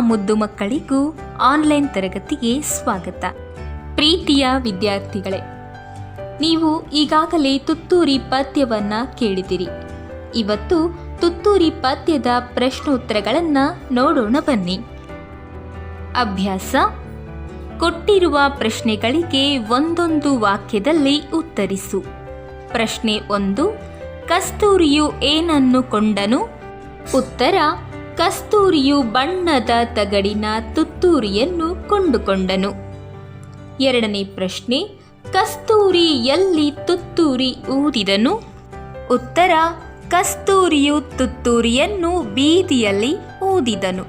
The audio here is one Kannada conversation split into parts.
ಮುದ್ದು ಮಕ್ಕಳಿಗೂ ಆನ್ಲೈನ್ ತರಗತಿಗೆ ಸ್ವಾಗತ. ಪ್ರೀತಿಯ ವಿದ್ಯಾರ್ಥಿಗಳೇ, ನೀವು ಈಗಾಗಲೇ ತುತ್ತೂರಿ ಪದ್ಯವನ್ನ ಕೇಳಿದಿರಿ. ಇವತ್ತು ತುತ್ತೂರಿ ಪದ್ಯದ ಪ್ರಶ್ನೋತ್ತರಗಳನ್ನು ನೋಡೋಣ ಬನ್ನಿ. ಅಭ್ಯಾಸ, ಕೊಟ್ಟಿರುವ ಪ್ರಶ್ನೆಗಳಿಗೆ ಒಂದೊಂದು ವಾಕ್ಯದಲ್ಲಿ ಉತ್ತರಿಸು. ಪ್ರಶ್ನೆ ಒಂದು, ಕಸ್ತೂರಿಯು ಏನನ್ನು ಕೊಂಡನು? ಉತ್ತರ ಕಸ್ತೂರಿಯು ಬಣ್ಣದ ತಗಡಿನ ತುತ್ತೂರಿಯನ್ನು ಕೊಂಡುಕೊಂಡನು. ಎರಡನೇ ಪ್ರಶ್ನೆ, ಕಸ್ತೂರಿ ಎಲ್ಲಿ ತುತ್ತೂರಿ ಊದಿದನು? ಉತ್ತರ, ಕಸ್ತೂರಿಯು ತುತ್ತೂರಿಯನ್ನು ಬೀದಿಯಲ್ಲಿ ಊದಿದನು.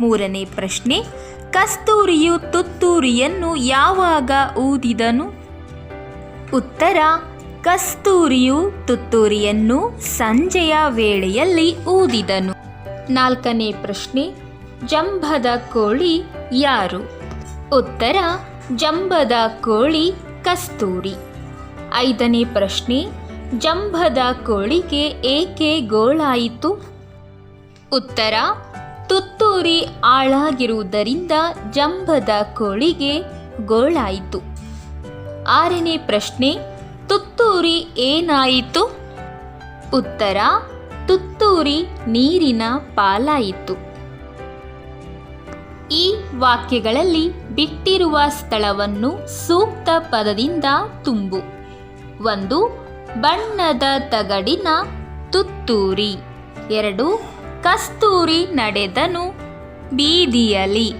ಮೂರನೇ ಪ್ರಶ್ನೆ, ಕಸ್ತೂರಿಯು ತುತ್ತೂರಿಯನ್ನು ಯಾವಾಗ ಊದಿದನು? ಉತ್ತರ, ಕಸ್ತೂರಿಯು ತುತ್ತೂರಿಯನ್ನು ಸಂಜೆಯ ವೇಳೆಯಲ್ಲಿ ಊದಿದನು. ನಾಲ್ಕನೇ ಪ್ರಶ್ನೆ, ಜಂಬದ ಕೋಳಿ ಯಾರು? ಉತ್ತರ, ಜಂಬದ ಕೋಳಿ ಕಸ್ತೂರಿ. ಐದನೇ ಪ್ರಶ್ನೆ, ಜಂಬದ ಕೋಳಿಗೆ ಏಕೆ ಗೋಳಾಯಿತು? ಉತ್ತರ, ತುತ್ತೂರಿ ಆಳಾಗಿರುವುದರಿಂದ ಜಂಬದ ಕೋಳಿಗೆ ಗೋಳಾಯಿತು. ಆರನೇ ಪ್ರಶ್ನೆ, ತುತ್ತೂರಿ ಏನಾಯಿತು? ಉತ್ತರ ತುತ್ತೂರಿ ನೀರಿನ ಪಾಲಾಯಿತು. ಈ ವಾಕ್ಯಗಳಲ್ಲಿ ಬಿಟ್ಟಿರುವ ಸ್ಥಳವನ್ನು ಸೂಕ್ತ ಪದದಿಂದ ತುಂಬು. ಒಂದು, ಬಣ್ಣದ ತಗಡಿನ ತುತ್ತೂರಿ. ಎರಡು, ಕಸ್ತೂರಿ ನಡೆದನು ಬೀದಿಯಲಿ.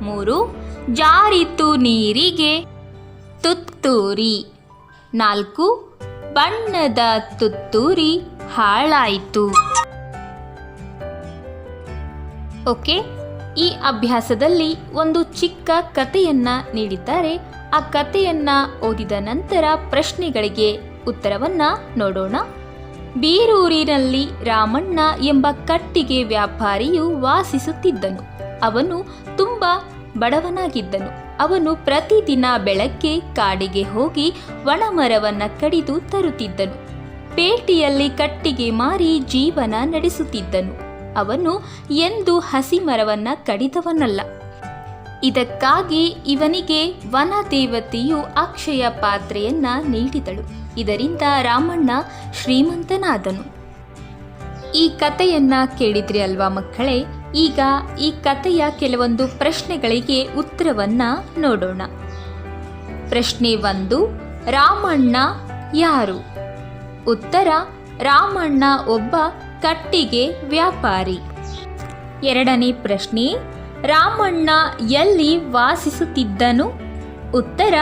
ಮೂರು, ಜಾರಿತು ನೀರಿಗೆ ತುತ್ತೂರಿ. ನಾಲ್ಕು, ಬಣ್ಣದ ತುತ್ತೂರಿ ಹಾಳಾಯಿತು. ಓಕೆ, ಈ ಅಭ್ಯಾಸದಲ್ಲಿ ಒಂದು ಚಿಕ್ಕ ಕಥೆಯನ್ನ ನೀಡಿದ್ದಾರೆ. ಆ ಕಥೆಯನ್ನ ಓದಿದ ನಂತರ ಪ್ರಶ್ನೆಗಳಿಗೆ ಉತ್ತರವನ್ನ ನೋಡೋಣ. ಬೀರೂರಿನಲ್ಲಿ ರಾಮಣ್ಣ ಎಂಬ ಕಟ್ಟಿಗೆ ವ್ಯಾಪಾರಿಯು ವಾಸಿಸುತ್ತಿದ್ದನು. ಅವನು ತುಂಬ ಬಡವನಾಗಿದ್ದನು. ಅವನು ಪ್ರತಿದಿನ ಬೆಳಗ್ಗೆ ಕಾಡಿಗೆ ಹೋಗಿ ಒಣಮರವನ್ನ ಕಡಿದು ತರುತ್ತಿದ್ದನು. ಪೇಟೆಯಲ್ಲಿ ಕಟ್ಟಿಗೆ ಮಾರಿ ಜೀವನ ನಡೆಸುತ್ತಿದ್ದನು. ಅವನು ಎಂದು ಹಸಿ ಮರವನ್ನ ಕಡಿದವನಲ್ಲ. ಇದಕ್ಕಾಗಿ ಇವನಿಗೆ ವನದೇವತೆಯು ಅಕ್ಷಯ ಪಾತ್ರೆಯನ್ನ ನೀಡಿದಳು. ಇದರಿಂದ ರಾಮಣ್ಣ ಶ್ರೀಮಂತನಾದನು. ಈ ಕಥೆಯನ್ನ ಕೇಳಿದ್ರಿ ಅಲ್ವಾ ಮಕ್ಕಳೇ? ಈಗ ಈ ಕಥೆಯ ಕೆಲವೊಂದು ಪ್ರಶ್ನೆಗಳಿಗೆ ಉತ್ತರವನ್ನ ನೋಡೋಣ. ಪ್ರಶ್ನೆ ಒಂದು, ರಾಮಣ್ಣ ಯಾರು? ಉತ್ತರ, ರಾಮಣ್ಣ ಒಬ್ಬ ಕಟ್ಟಿಗೆ ವ್ಯಾಪಾರಿ. ಎರಡನೇ ಪ್ರಶ್ನೆ, ರಾಮಣ್ಣ ಎಲ್ಲಿ ವಾಸಿಸುತ್ತಿದ್ದನು? ಉತ್ತರ,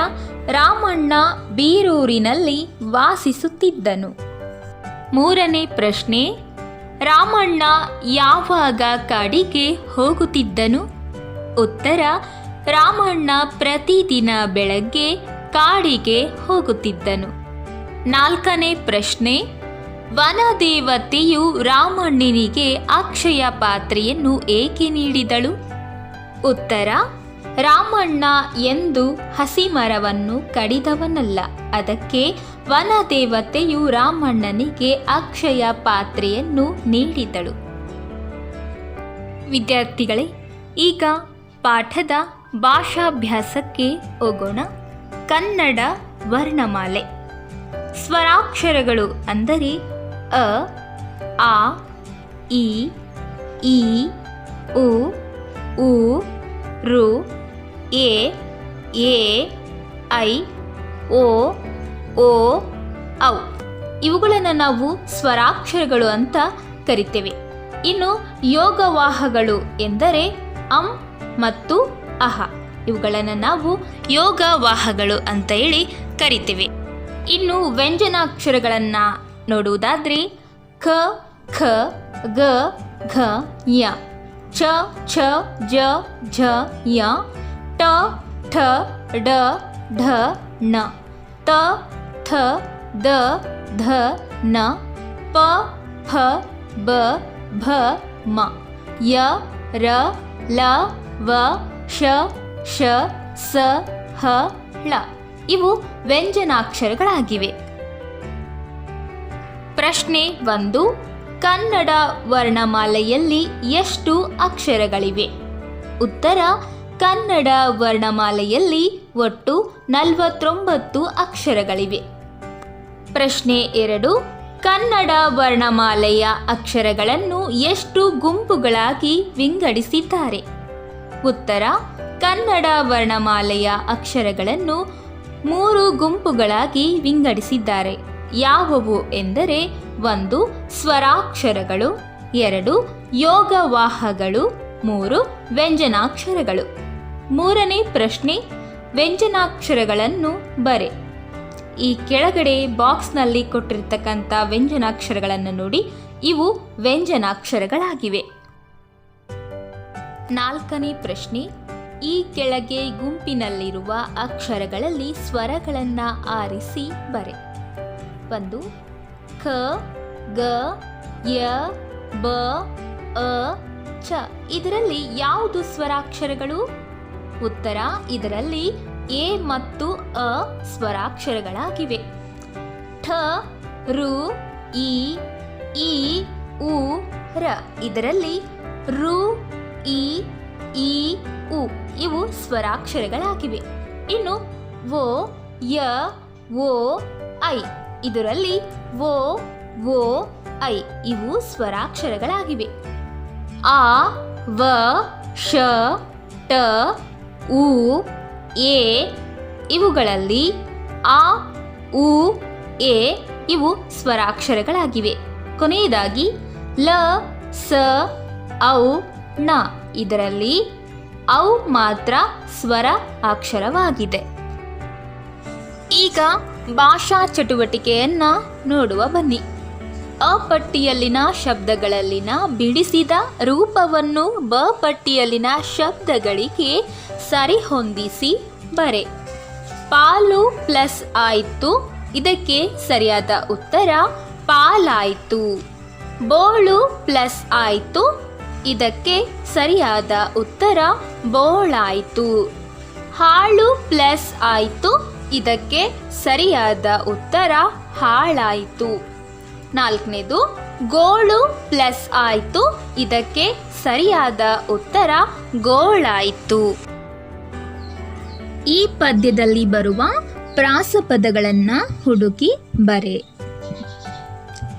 ರಾಮಣ್ಣ ಬೀರೂರಿನಲ್ಲಿ ವಾಸಿಸುತ್ತಿದ್ದನು. ಮೂರನೇ ಪ್ರಶ್ನೆ, ರಾಮಣ್ಣ ಯಾವಾಗ ಕಾಡಿಗೆ ಹೋಗುತ್ತಿದ್ದನು? ಉತ್ತರ, ರಾಮಣ್ಣ ಪ್ರತಿದಿನ ಬೆಳಗ್ಗೆ ಕಾಡಿಗೆ ಹೋಗುತ್ತಿದ್ದನು. ನಾಲ್ಕನೇ ಪ್ರಶ್ನೆ, ವನದೇವತೆಯು ರಾಮಣ್ಣನಿಗೆ ಅಕ್ಷಯ ಪಾತ್ರೆಯನ್ನು ಏಕೆ ನೀಡಿದಳು? ಉತ್ತರ ರಾಮಣ್ಣ ಎಂದು ಹಸಿಮರವನ್ನು ಕಡಿದವನಲ್ಲ. ಅದಕ್ಕೆ ವನದೇವತೆಯು ರಾಮಣ್ಣನಿಗೆ ಅಕ್ಷಯ ಪಾತ್ರೆಯನ್ನು ನೀಡಿದಳು. ವಿದ್ಯಾರ್ಥಿಗಳೇ, ಈಗ ಪಾಠದ ಭಾಷಾಭ್ಯಾಸಕ್ಕೆ ಹೋಗೋಣ. ಕನ್ನಡ ವರ್ಣಮಾಲೆ. ಸ್ವರಾಕ್ಷರಗಳು ಅಂದರೆ ಅ, ಆ, ಇ, ಈ, ಉ ಉ, ರು, ಎ ಎ, ಐ, ಓ ಓ, ಔ. ಇವುಗಳನ್ನು ನಾವು ಸ್ವರಾಕ್ಷರಗಳು ಅಂತ ಕರಿತೇವೆ. ಇನ್ನು ಯೋಗವಾಹಗಳು ಎಂದರೆ ಅಂ ಮತ್ತು ಅಹ. ಇವುಗಳನ್ನು ನಾವು ಯೋಗವಾಹಗಳು ಅಂತ ಹೇಳಿ ಕರಿತೇವೆ. ಇನ್ನು ವ್ಯಂಜನಾಕ್ಷರಗಳನ್ನು ನೋಡುವುದಾದ್ರೆ ಖ ಖ, ಗ, ಘ, ಯ. ಚ ಛ ಜ, ಝ, ಯ. ಟ ಠ ಡ ಢ, ಣ. ತ, ಥ, ದ, ಧ, ನ. ಪ ಫ ಬ, ಭ, ಮ. ಯ, ರ, ಲ, ವ, ಶ ಶ, ಸ, ಹ, ಳ. ಇವು ವ್ಯಂಜನಾಕ್ಷರಗಳಾಗಿವೆ. ಪ್ರಶ್ನೆ ಒಂದು, ಕನ್ನಡ ವರ್ಣಮಾಲೆಯಲ್ಲಿ ಎಷ್ಟು ಅಕ್ಷರಗಳಿವೆ? ಉತ್ತರ, ಕನ್ನಡ ವರ್ಣಮಾಲೆಯಲ್ಲಿ ಒಟ್ಟು ನಲವತ್ತೊಂಬತ್ತು ಅಕ್ಷರಗಳಿವೆ. ಪ್ರಶ್ನೆ ಎರಡು, ಕನ್ನಡ ವರ್ಣಮಾಲೆಯ ಅಕ್ಷರಗಳನ್ನು ಎಷ್ಟು ಗುಂಪುಗಳಾಗಿ ವಿಂಗಡಿಸಿದ್ದಾರೆ? ಉತ್ತರ, ಕನ್ನಡ ವರ್ಣಮಾಲೆಯ ಅಕ್ಷರಗಳನ್ನು ಮೂರು ಗುಂಪುಗಳಾಗಿ ವಿಂಗಡಿಸಿದ್ದಾರೆ. ಯಾವುವು ಎಂದರೆ ಒಂದು ಸ್ವರಾಕ್ಷರಗಳು, ಎರಡು ಯೋಗವಾಹಗಳು, ಮೂರು ವ್ಯಂಜನಾಕ್ಷರಗಳು. ಮೂರನೇ ಪ್ರಶ್ನೆ, ವ್ಯಂಜನಾಕ್ಷರಗಳನ್ನು ಬರೆ. ಈ ಕೆಳಗಡೆ ಬಾಕ್ಸ್ನಲ್ಲಿ ಕೊಟ್ಟಿರ್ತಕ್ಕಂಥ ವ್ಯಂಜನಾಕ್ಷರಗಳನ್ನು ನೋಡಿ, ಇವು ವ್ಯಂಜನಾಕ್ಷರಗಳಾಗಿವೆ. ನಾಲ್ಕನೇ ಪ್ರಶ್ನೆ ಈ ಕೆಳಗೆ ಗುಂಪಿನಲ್ಲಿರುವ ಅಕ್ಷರಗಳಲ್ಲಿ ಸ್ವರಗಳನ್ನು ಆರಿಸಿ ಬರೆ. ಒಂದು, ಖ, ಗ, ಯ, ಬ, ಅ, ಚ. ಇದರಲ್ಲಿ ಯಾವುದು ಸ್ವರಾಕ್ಷರಗಳು? ಉತ್ತರ, ಇದರಲ್ಲಿ ಎ ಮತ್ತು ಅ ಸ್ವರಾಕ್ಷರಗಳಾಗಿವೆ. ಠ, ರು, ಇ ಇ, ಉ, ರ. ಇದರಲ್ಲಿ ರು, ಇ ಈ ಉ, ಇವು ಸ್ವರಾಕ್ಷರಗಳಾಗಿವೆ. ಇನ್ನು ಓ ಯ ಓ ಐ, ಇದರಲ್ಲಿ ಓ ಓ ಐ, ಇವು ಸ್ವರಾಕ್ಷರಗಳಾಗಿವೆ. ಆ, ವ ಶ ಟ, ಉ, ಎ, ಇವುಗಳಲ್ಲಿ ಆ, ಉ, ಎ, ಇವು ಸ್ವರಾಕ್ಷರಗಳಾಗಿವೆ. ಕೊನೆಯದಾಗಿ ಲ, ಸ, ಔ, ನ, ಇದರಲ್ಲಿ ಔ ಮಾತ್ರ ಸ್ವರ ಅಕ್ಷರವಾಗಿದೆ. ಈಗ ಭಾಷಾ ಚಟುವಟಿಕೆಯನ್ನ ನೋಡುವ ಬನ್ನಿ. ಅ ಪಟ್ಟಿಯಲ್ಲಿನ ಶಬ್ದಗಳಲ್ಲಿನ ಬಿಡಿಸಿದ ರೂಪವನ್ನು ಬ ಪಟ್ಟಿಯಲ್ಲಿನ ಶಬ್ದಗಳಿಗೆ ಸರಿಹೊಂದಿಸಿ ಬರೆ. ಪಾಲು ಪ್ಲಸ್ ಆಯಿತು, ಇದಕ್ಕೆ ಸರಿಯಾದ ಉತ್ತರ ಪಾಲಾಯಿತು. ಬೋಳು ಪ್ಲಸ್ ಆಯಿತು ಇದಕ್ಕೆ ಸರಿಯಾದ ಉತ್ತರ ಬೋಳಾಯಿತು. ಹಾಳು ಪ್ಲಸ್ ಆಯಿತು, ಇದಕ್ಕೆ ಸರಿಯಾದ ಉತ್ತರ ಹಾಳಾಯಿತು. ನಾಲ್ಕನೇದು, ಗೋಳು ಪ್ಲಸ್ ಆಯಿತು, ಇದಕ್ಕೆ ಸರಿಯಾದ ಉತ್ತರ ಗೋಳಾಯಿತು. ಈ ಪದ್ಯದಲ್ಲಿ ಬರುವ ಪ್ರಾಸಪದಗಳನ್ನು ಹುಡುಕಿ ಬರೆ.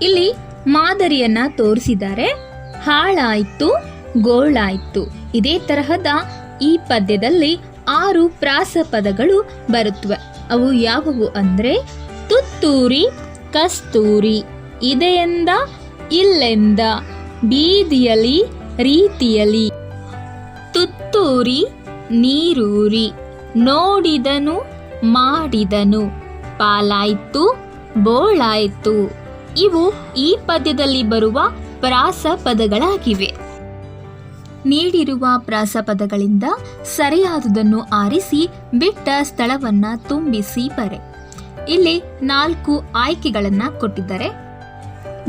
ಇಲ್ಲಿ ಮಾದರಿಯನ್ನ ತೋರಿಸಿದ್ದಾರೆ. ಹಾಳಾಯ್ತು, ಗೋಳಾಯ್ತು. ಇದೇ ತರಹದ ಈ ಪದ್ಯದಲ್ಲಿ ಆರು ಪ್ರಾಸಪದಗಳು ಬರುತ್ತವೆ ಅವು ಯಾವುವು ಅಂದ್ರೆ, ತುತ್ತೂರಿ, ಕಸ್ತೂರಿ, ಇದೆಯಿಂದ ಇಲ್ಲೆಂದ, ಬೀದಿಯಲಿ, ರೀತಿಯಲಿ. ತುತ್ತೂರಿ, ನೀರೂರಿ, ನೋಡಿದನು, ಮಾಡಿದನು. ಪಾಲಾಯ್ತು, ಬೋಳಾಯ್ತು. ಇವು ಈ ಪದ್ಯದಲ್ಲಿ ಬರುವ ಪ್ರಾಸಪದಗಳಾಗಿವೆ. ನೀಡಿರುವ ಪ್ರಾಸಪದಗಳಿಂದ ಸರಿಯಾದುದನ್ನು ಆರಿಸಿ ಬಿಟ್ಟ ಸ್ಥಳವನ್ನ ತುಂಬಿಸಿ ಬರೆ. ಇಲ್ಲಿ ನಾಲ್ಕು ಆಯ್ಕೆಗಳನ್ನು ಕೊಟ್ಟಿದ್ದಾರೆ.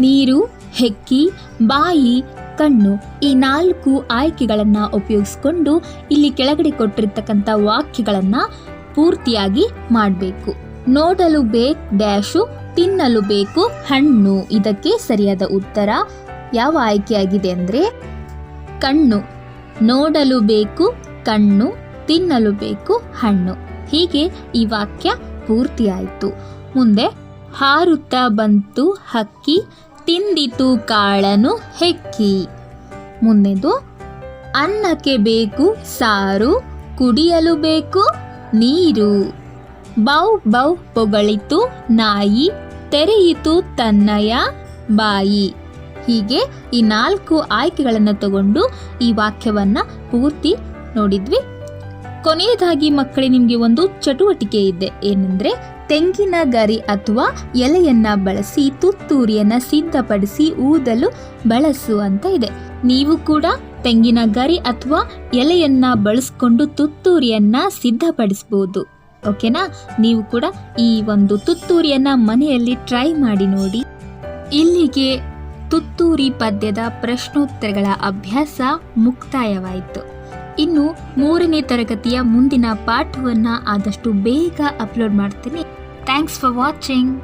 ನೀರು, ಹೆಕ್ಕಿ, ಬಾಯಿ, ಕಣ್ಣು ಈ ನಾಲ್ಕು ಆಯ್ಕೆಗಳನ್ನು ಉಪಯೋಗಿಸ್ಕೊಂಡು ಇಲ್ಲಿ ಕೆಳಗಡೆ ಕೊಟ್ಟಿರ್ತಕ್ಕಂಥ ವಾಕ್ಯಗಳನ್ನು ಪೂರ್ತಿಯಾಗಿ ಮಾಡಬೇಕು. ನೋಡಲು ಬೇಕು, ಡ್ಯಾಶು, ತಿನ್ನಲು ಬೇಕು, ಹಣ್ಣು ಇದಕ್ಕೆ ಸರಿಯಾದ ಉತ್ತರ ಯಾವ ಆಯ್ಕೆಯಾಗಿದೆ ಅಂದರೆ ಕಣ್ಣು. ನೋಡಲು ಬೇಕು ಕಣ್ಣು, ತಿನ್ನಲು ಬೇಕು ಹಣ್ಣು. ಹೀಗೆ ಈ ವಾಕ್ಯ ಪೂರ್ತಿಯಾಯಿತು ಮುಂದೆ ಹಾರುತ್ತಾ ಬಂತು ಹಕ್ಕಿ, ತಿಂದಿತು ಕಾಳನು ಹೆಕ್ಕಿ. ಮುಂದೆದು ಅನ್ನಕ್ಕೆ ಬೇಕು ಸಾರು, ಕುಡಿಯಲು ಬೇಕು ನೀರು. ಬೌ ಬೌ ಪೊಗಳಿತು ನಾಯಿ, ತೆರೆಯಿತು ತನ್ನಯ ಬಾಯಿ. ಹೀಗೆ ಈ ನಾಲ್ಕು ಆಯ್ಕೆಗಳನ್ನು ತಗೊಂಡು ಈ ವಾಕ್ಯವನ್ನು ಪೂರ್ತಿ ನೋಡಿದ್ವಿ. ಕೊನೆಯದಾಗಿ ಮಕ್ಕಳೇ, ನಿಮಗೆ ಒಂದು ಚಟುವಟಿಕೆ ಇದೆ. ಏನಂದ್ರೆ, ತೆಂಗಿನ ಗರಿ ಅಥವಾ ಎಲೆಯನ್ನ ಬಳಸಿ, ತುತ್ತೂರಿಯನ್ನ ಸಿದ್ಧಪಡಿಸಿ, ಊದಲು ಬಳಸು ಅಂತ ಇದೆ. ನೀವು ಕೂಡ ತೆಂಗಿನ ಗರಿ ಅಥವಾ ಎಲೆಯನ್ನ ಬಳಸ್ಕೊಂಡು ತುತ್ತೂರಿಯನ್ನ ಸಿದ್ಧಪಡಿಸಬಹುದು ಓಕೆನಾ? ನೀವು ಕೂಡ ಈ ಒಂದು ತುತ್ತೂರಿಯನ್ನ ಮನೆಯಲ್ಲಿ ಟ್ರೈ ಮಾಡಿ ನೋಡಿ. ಇಲ್ಲಿಗೆ ತುತ್ತೂರಿ ಪದ್ಯದ ಪ್ರಶ್ನೋತ್ತರಗಳ ಅಭ್ಯಾಸ ಮುಕ್ತಾಯವಾಯಿತು. ಇನ್ನು ಮೂರನೇ ತರಗತಿಯ ಮುಂದಿನ ಪಾಠವನ್ನು ಆದಷ್ಟು ಬೇಗ ಅಪ್ಲೋಡ್ ಮಾಡ್ತೀನಿ. Thanks for watching.